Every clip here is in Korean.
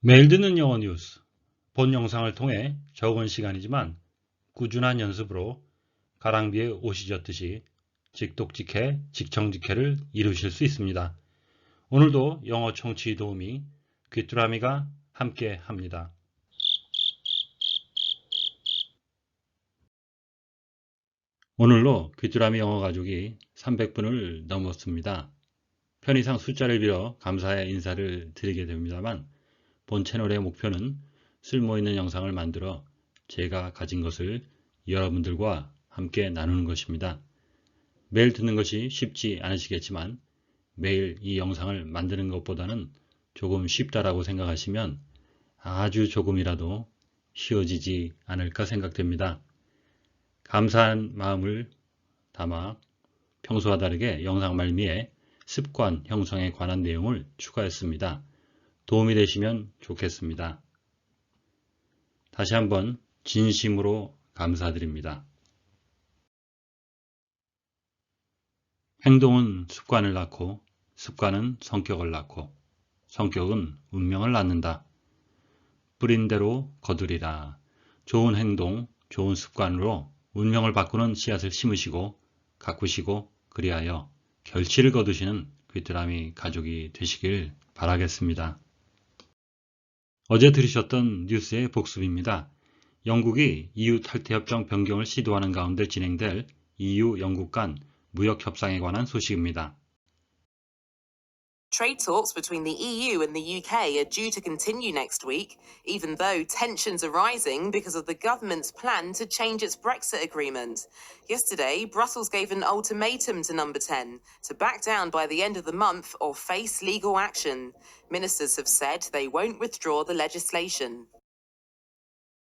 매일 듣는 영어 뉴스. 본 영상을 통해 적은 시간이지만 꾸준한 연습으로 가랑비에 옷이 젖듯이 직독직해, 직청직해를 이루실 수 있습니다. 오늘도 영어 청취 도우미 귀뚜라미가 함께 합니다. 오늘로 귀뚜라미 영어 가족이 300분을 넘었습니다. 편의상 숫자를 빌어 감사의 인사를 드리게 됩니다만 본 채널의 목표는 쓸모있는 영상을 만들어 제가 가진 것을 여러분들과 함께 나누는 것입니다. 매일 듣는 것이 쉽지 않으시겠지만 매일 이 영상을 만드는 것보다는 조금 쉽다라고 생각하시면 아주 조금이라도 쉬워지지 않을까 생각됩니다. 감사한 마음을 담아 평소와 다르게 영상 말미에 습관 형성에 관한 내용을 추가했습니다. 도움이 되시면 좋겠습니다. 다시 한번 진심으로 감사드립니다. 행동은 습관을 낳고 습관은 성격을 낳고 성격은 운명을 낳는다. 뿌린 대로 거두리라. 좋은 행동, 좋은 습관으로 운명을 바꾸는 씨앗을 심으시고 가꾸시고 그리하여 결실을 거두시는 귀뚜라미 가족이 되시길 바라겠습니다. 어제 들으셨던 뉴스의 복습입니다. 영국이 EU 탈퇴협정 변경을 시도하는 가운데 진행될 EU 영국 간 무역 협상에 관한 소식입니다. Trade talks between the EU and the UK are due to continue next week, even though tensions are rising because of the government's plan to change its Brexit agreement. Yesterday, Brussels gave an ultimatum to Number 10 to back down by the end of the month or face legal action. Ministers have said they won't withdraw the legislation.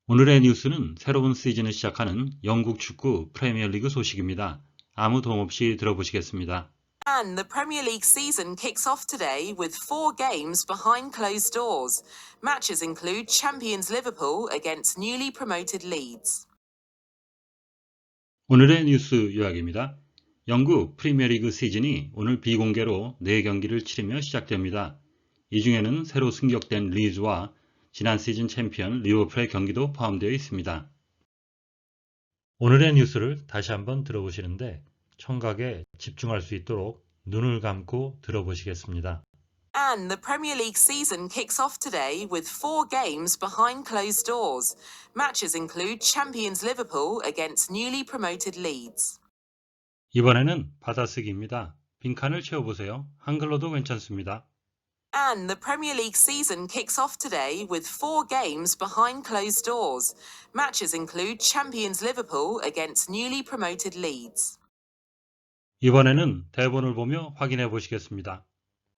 오늘의 뉴스는 새로운 시즌을 시작하는 영국 축구 프리미어리그 소식입니다. 아무 도움 없이 들어보시겠습니다. And the Premier League season kicks off today with four games behind closed doors. Matches include champions Liverpool against newly promoted Leeds. 오늘의 뉴스 요약입니다. 영국 프리미어리그 시즌이 오늘 비공개로 4경기를 치르며 시작됩니다. 이 중에는 새로 승격된 리즈와 지난 시즌 챔피언 리버풀의 경기도 포함되어 있습니다. 오늘의 뉴스를 다시 한번 들어보시는데 청각에 집중할 수 있도록 눈을 감고 들어보시겠습니다. And the Premier League season kicks off today with four games behind closed doors. Matches include champions Liverpool against newly promoted Leeds. 이번에는 받아쓰기입니다. 빈칸을 채워보세요. 한글로도 괜찮습니다. And the Premier League season kicks off today with four games behind closed doors. Matches include champions Liverpool against newly promoted Leeds. 이번에는 대본을 보며 확인해 보시겠습니다.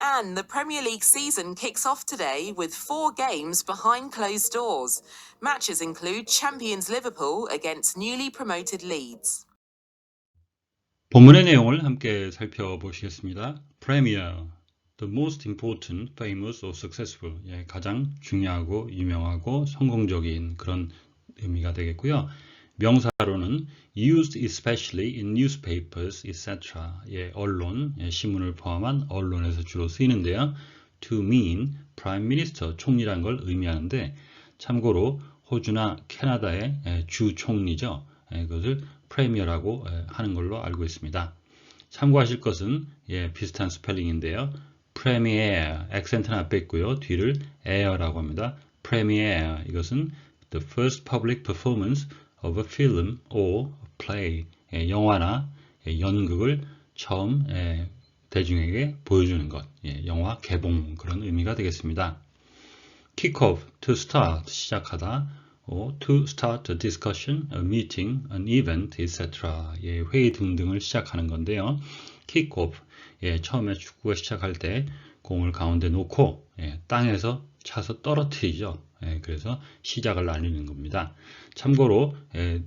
And the Premier League season kicks off today with four games behind closed doors. Matches include champions Liverpool against newly promoted Leeds. 본문의 내용을 함께 살펴보시겠습니다. Premier, the most important, famous or successful, 예, 가장 중요하고 유명하고 성공적인 그런 의미가 되겠고요. 명사로는 used especially in newspapers, etc. 예, 언론, 예, 신문을 포함한 언론에서 주로 쓰이는데요. to mean prime minister, 총리란 걸 의미하는데 참고로 호주나 캐나다의 예, 주 총리죠. 예, 그것을 프레미어라고 예, 하는 걸로 알고 있습니다. 참고하실 것은 예, 비슷한 스펠링인데요. 프레미어, 액센트는 앞에 있고요. 뒤를 air라고 합니다. 프레미어, 이것은 the first public performance of a film or play, 예, 영화나 예, 연극을 처음 예, 대중에게 보여주는 것, 예, 영화 개봉 그런 의미가 되겠습니다. kick off, to start, 시작하다, or to start a discussion, a meeting, an event, etc. 예, 회의 등등을 시작하는 건데요. kick off, 예, 처음에 축구가 시작할 때 공을 가운데 놓고 예, 땅에서 차서 떨어뜨리죠. 예, 그래서 시작을 알리는 겁니다. 참고로 예,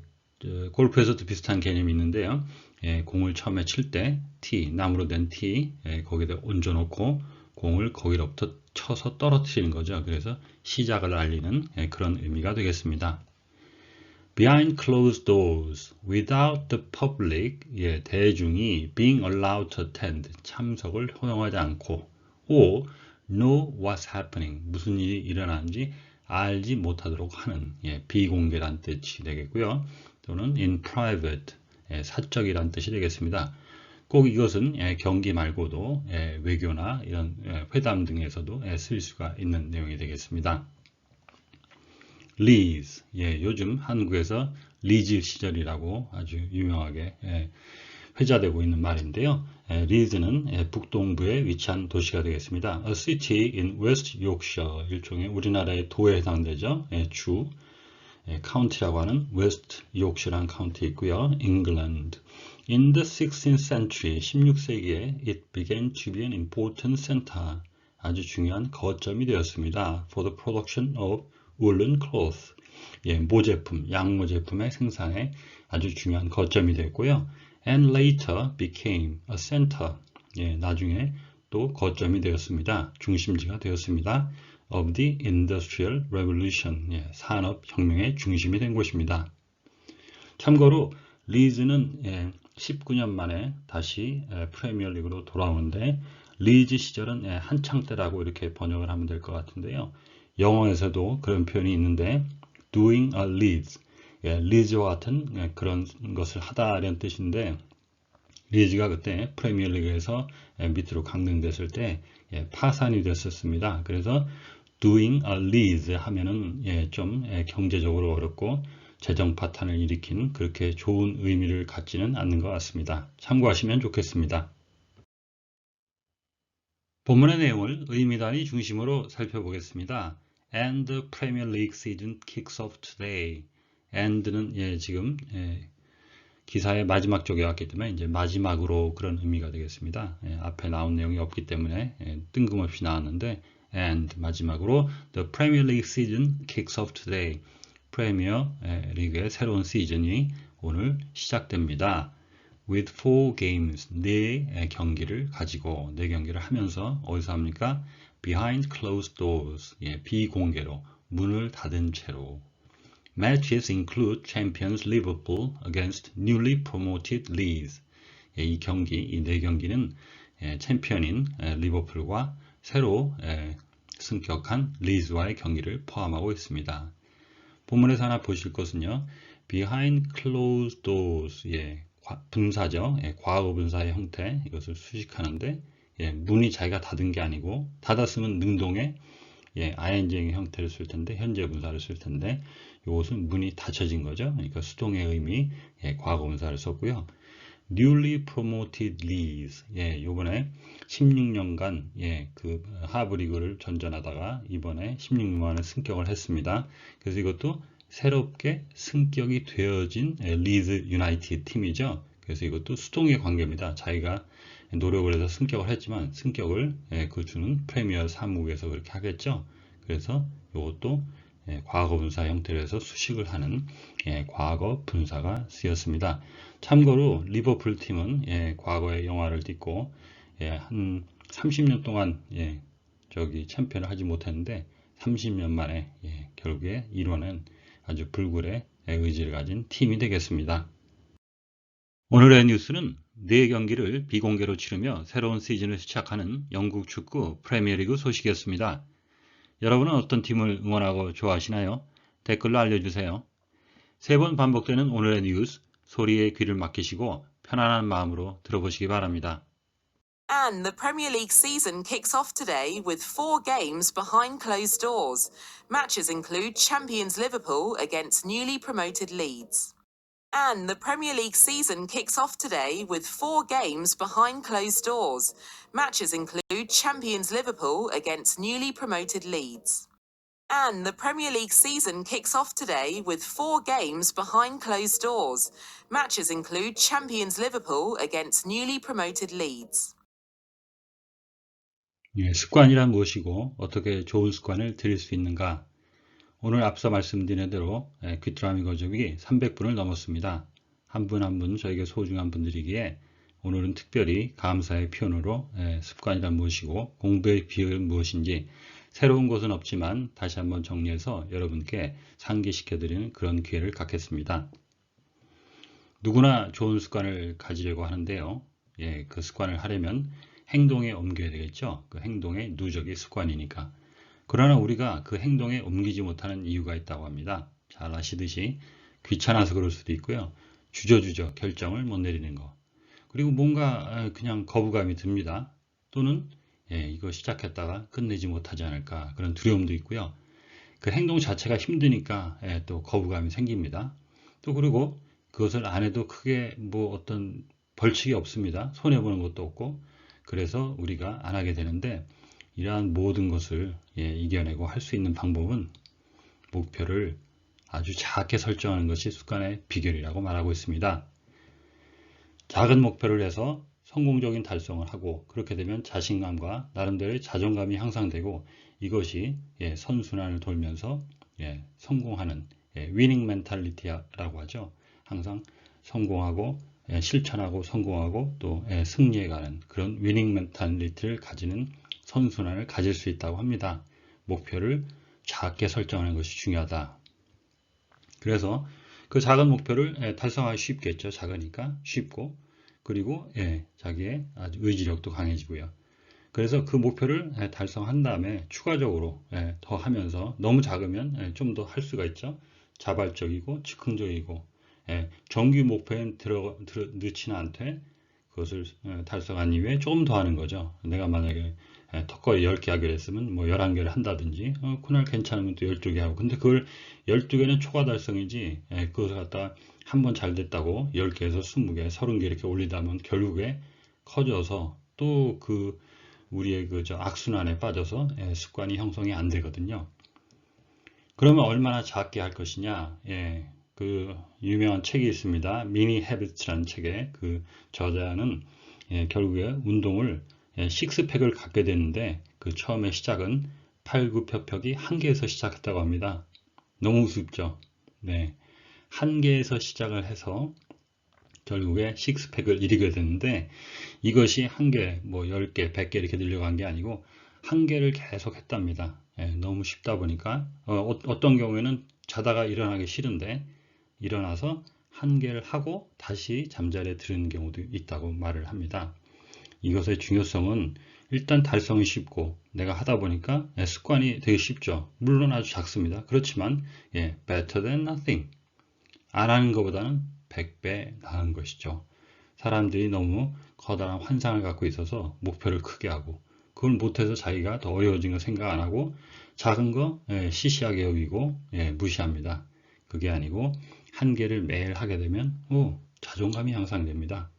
골프에서도 비슷한 개념이 있는데요. 예, 공을 처음에 칠 때 티, 나무로 된 티, 예, 거기다 얹어놓고 공을 거기로부터 쳐서 떨어뜨리는 거죠. 그래서 시작을 알리는 예, 그런 의미가 되겠습니다. Behind closed doors, without the public, 예, 대중이 being allowed to attend, 참석을 허용하지 않고, or know what's happening. 무슨 일이 일어나는지 알지 못하도록 하는 예, 비공개란 뜻이 되겠고요. 또는 in private 예, 사적이란 뜻이 되겠습니다. 꼭 이것은 예, 경기 말고도 예, 외교나 이런 예, 회담 등에서도 예, 쓸 수가 있는 내용이 되겠습니다. 리즈, 예, 요즘 한국에서 리즈 시절이라고 아주 유명하게 예, 회자되고 있는 말인데요. 예, 북동부에 위치한 도시가 되겠습니다. A city in West Yorkshire, 일종의 우리나라의 도에 해당되죠. 예, 주, 예, 카운티라고 하는 웨스트 요크시라는 카운티 있고요. England. In the 16th century, 16세기에 it began to be an important center. 아주 중요한 거점이 되었습니다. For the production of woolen cloth. 예, 모제품, 양모 제품의 생산에 아주 중요한 거점이 됐고요. And later became a center. 예, 나중에 또 거점이 되었습니다. 중심지가 되었습니다. of the Industrial Revolution. 예, 산업혁명의 중심이 된 곳입니다. 참고로 리즈는 예, 19년 만에 다시 예, 프리미어리그로 돌아오는데 리즈 시절은 예, 한창 때라고 이렇게 번역을 하면 될 것 같은데요. 영어에서도 그런 표현이 있는데 doing a Leeds, 예, 리즈와 같은 예, 그런 것을 하다라는 뜻인데 리즈가 그때 프리미어리그에서 예, 밑으로 강등됐을 때 예, 파산이 됐었습니다. 그래서 doing a Leeds 하면은 예, 좀 예, 경제적으로 어렵고 재정 파탄을 일으킨 그렇게 좋은 의미를 갖지는 않는 것 같습니다. 참고하시면 좋겠습니다. 본문의 내용을 의미 단위 중심으로 살펴보겠습니다. And the Premier League season kicks off today. And는 예, 지금 예, 기사의 마지막 쪽에 왔기 때문에 이제 마지막으로 그런 의미가 되겠습니다. 예, 앞에 나온 내용이 없기 때문에 예, 뜬금없이 나왔는데 and 마지막으로 the Premier League season kicks off today. 프리미어 예, 리그의 새로운 시즌이 오늘 시작됩니다. with four games 네 경기를 가지고 네 경기를 하면서 어디서 합니까? behind closed doors 예, 비공개로 문을 닫은 채로 matches include champions Liverpool against newly promoted Leeds 예, 이 경기 이 네 경기는 예, 챔피언인 예, 리버풀과 새로 예, 승격한 리즈와의 경기를 포함하고 있습니다. 본문에서 하나 보실 것은요. behind closed doors 예, 과- 분사죠. 예, 과거 분사의 형태 이것을 수식하는데 예, 문이 자기가 닫은 게 아니고 닫았으면 능동의 예, ing의 형태를 쓸 텐데 현재 분사를 쓸 텐데 이것은 문이 닫혀진 거죠. 그러니까 수동의 의미 예, 과거 분사를 썼고요. newly promoted leads 예, 요번에 16년간 예, 그 하부 리그를 전전하다가 이번에 16년 만에 승격을 했습니다. 그래서 이것도 새롭게 승격이 되어진 예, 리즈 유나이티드 팀이죠. 그래서 이것도 수동의 관계입니다. 자기가 노력을 해서 승격을 했지만 승격을 예, 그 주는 프리미어 사무국에서 그렇게 하겠죠. 그래서 이것도 예, 과거 분사 형태로 해서 수식을 하는 예, 과거 분사가 쓰였습니다. 참고로 리버풀 팀은 예, 과거에 영화를 딛고 예, 한 30년 동안 예, 저기 챔피언을 하지 못했는데 30년 만에 예, 결국에 이뤄낸 아주 불굴의 의지를 가진 팀이 되겠습니다. 오늘의 뉴스는 네 경기를 비공개로 치르며 새로운 시즌을 시작하는 영국 축구 프리미어리그 소식이었습니다. 여러분은 어떤 팀을 응원하고 좋아하시나요? 댓글로 알려주세요. 세 번 반복되는 오늘의 뉴스, 소리에 귀를 맡기시고 편안한 마음으로 들어보시기 바랍니다. And the Premier League season kicks off today with four games behind closed doors. Matches include champions Liverpool against newly promoted Leeds. And the Premier League season kicks off today with four games behind closed doors. Matches include champions Liverpool against newly promoted Leeds. And the Premier League season kicks off today with four games behind closed doors. Matches include champions Liverpool against newly promoted Leeds. 예, 습관이란 무엇이고 어떻게 좋은 습관을 들일 수 있는가? 오늘 앞서 말씀드린 대로 예, 귀뚜라미 거적이 300분을 넘었습니다. 한 분 한 분 저에게 소중한 분들이기에 오늘은 특별히 감사의 표현으로 예, 습관이란 무엇이고 공부의 비결은 무엇인지 새로운 것은 없지만 다시 한번 정리해서 여러분께 상기시켜드리는 그런 기회를 갖겠습니다. 누구나 좋은 습관을 가지려고 하는데요. 예, 그 습관을 하려면 행동에 옮겨야 되겠죠. 그 행동의 누적이 습관이니까. 그러나 우리가 그 행동에 옮기지 못하는 이유가 있다고 합니다. 잘 아시듯이 귀찮아서 그럴 수도 있고요. 주저주저 결정을 못 내리는 거. 그리고 뭔가 그냥 거부감이 듭니다. 또는 예, 이거 시작했다가 끝내지 못하지 않을까 그런 두려움도 있고요. 그 행동 자체가 힘드니까 예, 또 거부감이 생깁니다. 또 그리고 그것을 안 해도 크게 뭐 어떤 벌칙이 없습니다. 손해보는 것도 없고 그래서 우리가 안 하게 되는데 이러한 모든 것을 예, 이겨내고 할 수 있는 방법은 목표를 아주 작게 설정하는 것이 습관의 비결이라고 말하고 있습니다. 작은 목표를 해서 성공적인 달성을 하고 그렇게 되면 자신감과 나름대로의 자존감이 향상되고 이것이 예, 선순환을 돌면서 예, 성공하는 예, 위닝 멘탈리티라고 하죠. 항상 성공하고 예, 실천하고 성공하고 또 예, 승리해 가는 그런 위닝 멘탈리티를 가지는 선순환을 가질 수 있다고 합니다. 목표를 작게 설정하는 것이 중요하다. 그래서 그 작은 목표를 예, 달성하기 쉽겠죠. 작으니까 쉽고 그리고 예, 자기의 아주 의지력도 강해지고요. 그래서 그 목표를 예, 달성한 다음에 추가적으로 예, 더 하면서 너무 작으면 예, 좀더 할 수가 있죠. 자발적이고 즉흥적이고 예, 정규 목표에 들어, 들어 넣지는 않되 그것을 예, 달성한 이후에 조금 더 하는 거죠. 내가 만약에 예, 턱걸이 10개 하기로 했으면 뭐 11개를 한다든지 어, 그날 괜찮으면 또 12개 하고 근데 그걸 12개는 초과 달성이지 예, 그것을 갖다가 한번 잘 됐다고 10개에서 20개, 30개 이렇게 올리다 보면 결국에 커져서 또 그 우리의 그 저 악순환에 빠져서 예, 습관이 형성이 안 되거든요. 그러면 얼마나 작게 할 것이냐? 예, 그 유명한 책이 있습니다. 미니 헤비츠라는 책에 그 저자는 예, 결국에 운동을 예, 식스팩을 갖게 되는데 그 처음에 시작은 팔굽혀펴기 한 개에서 시작했다고 합니다. 너무 우습죠? 네. 한 개에서 시작을 해서 결국에 식스팩을 이루게 되는데 이것이 한 개, 뭐 10개, 100개 이렇게 늘려간 게 아니고 한 개를 계속 했답니다. 예, 너무 쉽다 보니까 어, 떤 경우에는 자다가 일어나기 싫은데 일어나서 한 개를 하고 다시 잠자리에 드는 경우도 있다고 말을 합니다. 이것의 중요성은 일단 달성이 쉽고 내가 하다 보니까 예, 습관이 되게 쉽죠. 물론 아주 작습니다. 그렇지만 예, better than nothing. 안 하는 것보다는 100배 나은 것이죠. 사람들이 너무 커다란 환상을 갖고 있어서 목표를 크게 하고 그걸 못해서 자기가 더 어려워진 거 생각 안 하고 작은 거 예, 시시하게 여기고 예, 무시합니다. 그게 아니고 한 개를 매일 하게 되면 오, 자존감이 향상됩니다.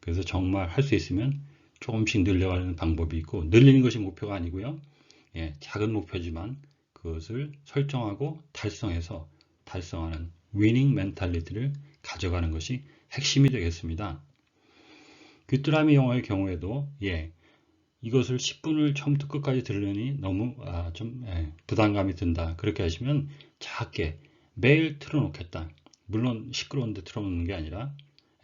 그래서 정말 할 수 있으면 조금씩 늘려가는 방법이 있고 늘리는 것이 목표가 아니고요. 예, 작은 목표지만 그것을 설정하고 달성해서 달성하는 위닝 멘탈리티를 가져가는 것이 핵심이 되겠습니다. 귀뚜라미 영어의 경우에도 예, 이것을 10분을 처음부터 끝까지 들으려니 너무 아, 좀 예, 부담감이 든다. 그렇게 하시면 작게 매일 틀어놓겠다. 물론 시끄러운데 틀어놓는 게 아니라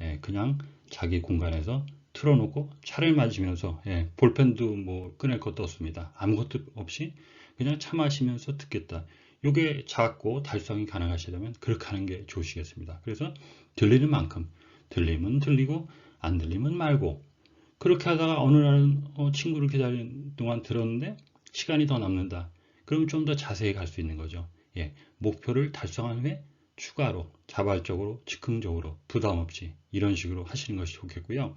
예, 그냥 자기 공간에서 틀어놓고 차를 마시면서 예, 볼펜도 뭐 꺼낼 것도 없습니다. 아무것도 없이 그냥 차 마시면서 듣겠다. 이게 작고 달성이 가능하시다면 그렇게 하는 게 좋으시겠습니다. 그래서 들리는 만큼 들리면 들리고 안 들리면 말고 그렇게 하다가 어느 날은 어, 친구를 기다리는 동안 들었는데 시간이 더 남는다. 그럼 좀 더 자세히 갈 수 있는 거죠. 예, 목표를 달성한 후에 추가로 자발적으로 즉흥적으로 부담 없이 이런 식으로 하시는 것이 좋겠고요.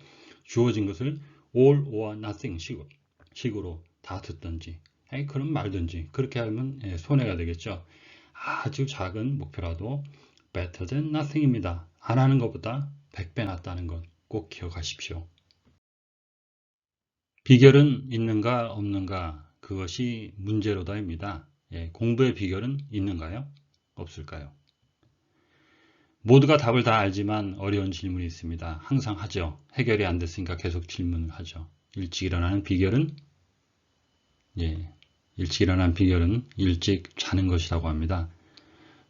주어진 것을 all or nothing 식으로, 식으로 다 듣든지 아니, 그럼 말든지 그렇게 하면 예, 손해가 되겠죠. 아주 작은 목표라도 better than nothing입니다. 안 하는 것보다 100배 낫다는 것꼭 기억하십시오. 비결은 있는가 없는가 그것이 문제로다입니다. 예, 공부의 비결은 있는가요? 없을까요? 모두가 답을 다 알지만 어려운 질문이 있습니다. 항상 하죠. 해결이 안 됐으니까 계속 질문을 하죠. 일찍 일어나는 비결은 예, 일찍 일어나는 비결은 일찍 자는 것이라고 합니다.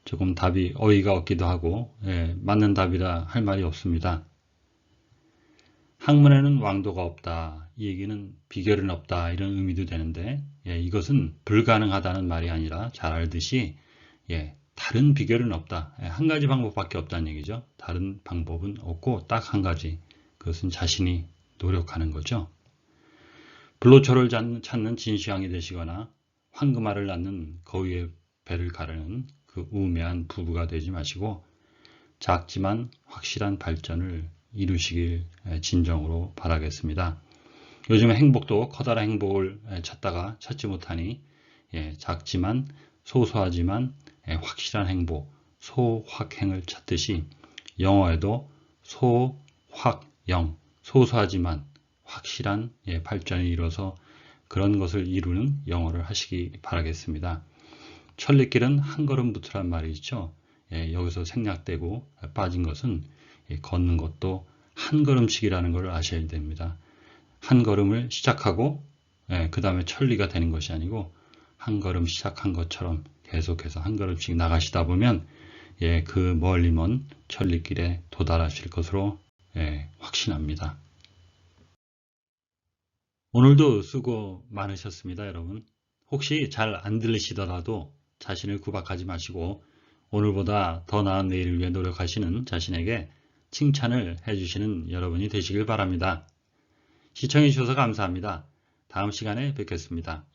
조금 답이 어이가 없기도 하고 예, 맞는 답이라 할 말이 없습니다. 학문에는 왕도가 없다. 이 얘기는 비결은 없다. 이런 의미도 되는데 예, 이것은 불가능하다는 말이 아니라 잘 알듯이 예, 다른 비결은 없다. 예, 한 가지 방법밖에 없다는 얘기죠. 다른 방법은 없고 딱 한 가지. 그것은 자신이 노력하는 거죠. 불로초를 찾는, 진시황이 되시거나 황금알을 낳는 거위의 배를 가르는 그 우매한 부부가 되지 마시고 작지만 확실한 발전을 이루시길 진정으로 바라겠습니다. 요즘 행복도 커다란 행복을 찾다가 찾지 못하니 예, 작지만 소소하지만 예, 확실한 행복, 소확행을 찾듯이 영어에도 소확영, 소소하지만 확실한 예, 발전을 이뤄서 그런 것을 이루는 영어를 하시기 바라겠습니다. 천리길은 한 걸음부터란 말이 있죠. 예, 여기서 생략되고 빠진 것은 예, 걷는 것도 한 걸음씩이라는 것을 아셔야 됩니다. 한 걸음을 시작하고 그 다음에 천리가 되는 것이 아니고 한 걸음 시작한 것처럼 계속해서 한 걸음씩 나가시다 보면 예, 그 멀리 먼 천리길에 도달하실 것으로 예, 확신합니다. 오늘도 수고 많으셨습니다, 여러분. 혹시 잘 안 들리시더라도 자신을 구박하지 마시고 오늘보다 더 나은 내일을 위해 노력하시는 자신에게 칭찬을 해주시는 여러분이 되시길 바랍니다. 시청해 주셔서 감사합니다. 다음 시간에 뵙겠습니다.